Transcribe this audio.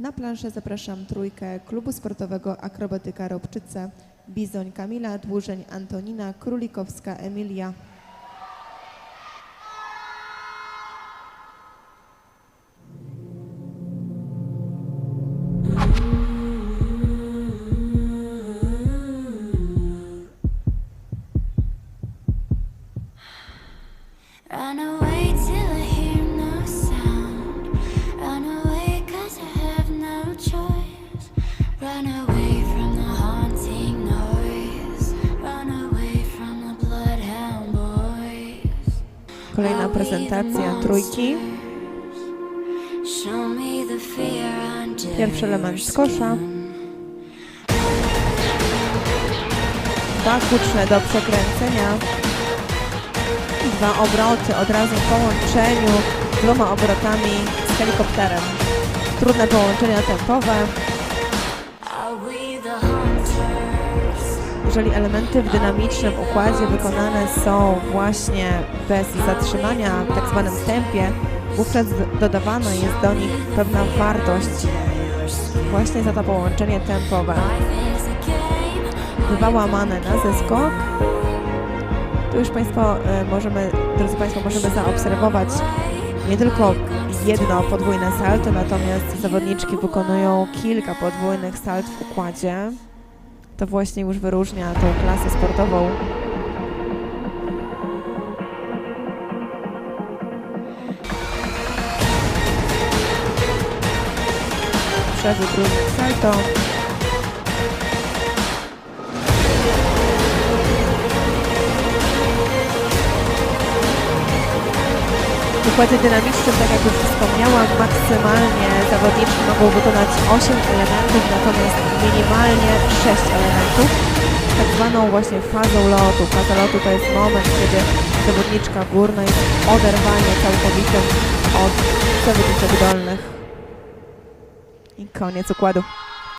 Na planszę zapraszam trójkę klubu sportowego Akrobatyka Robczyce, Bizoń Kamila, Dłużeń Antonina, Królikowska Emilia. Run away Kolejna prezentacja trójki. Pierwszy element z kosza. Dwa kuczne do przekręcenia. Dwa obroty od razu w połączeniu dwoma obrotami z helikopterem. Trudne połączenia tempowe. Jeżeli elementy w dynamicznym układzie wykonane są właśnie bez zatrzymania w tak zwanym tempie, wówczas dodawana jest do nich pewna wartość właśnie za to połączenie tempowe. Dwa łamane na zeskok. Tu już Państwo e, możemy, drodzy Państwo, możemy zaobserwować nie tylko jedno podwójne salto, natomiast zawodniczki wykonują kilka podwójnych salt w układzie. To właśnie już wyróżnia tą klasę sportową. Różnych salto. Układzie dynamicznym, tak jak już wspomniałam, maksymalnie zawodniczki mogą wykonać 8 elementów, natomiast minimalnie 6 elementów. Tak zwaną właśnie fazą lotu. Faza lotu to jest moment, kiedy zawodniczka górna jest oderwanie całkowitym od zawodniczek dolnych. I koniec układu.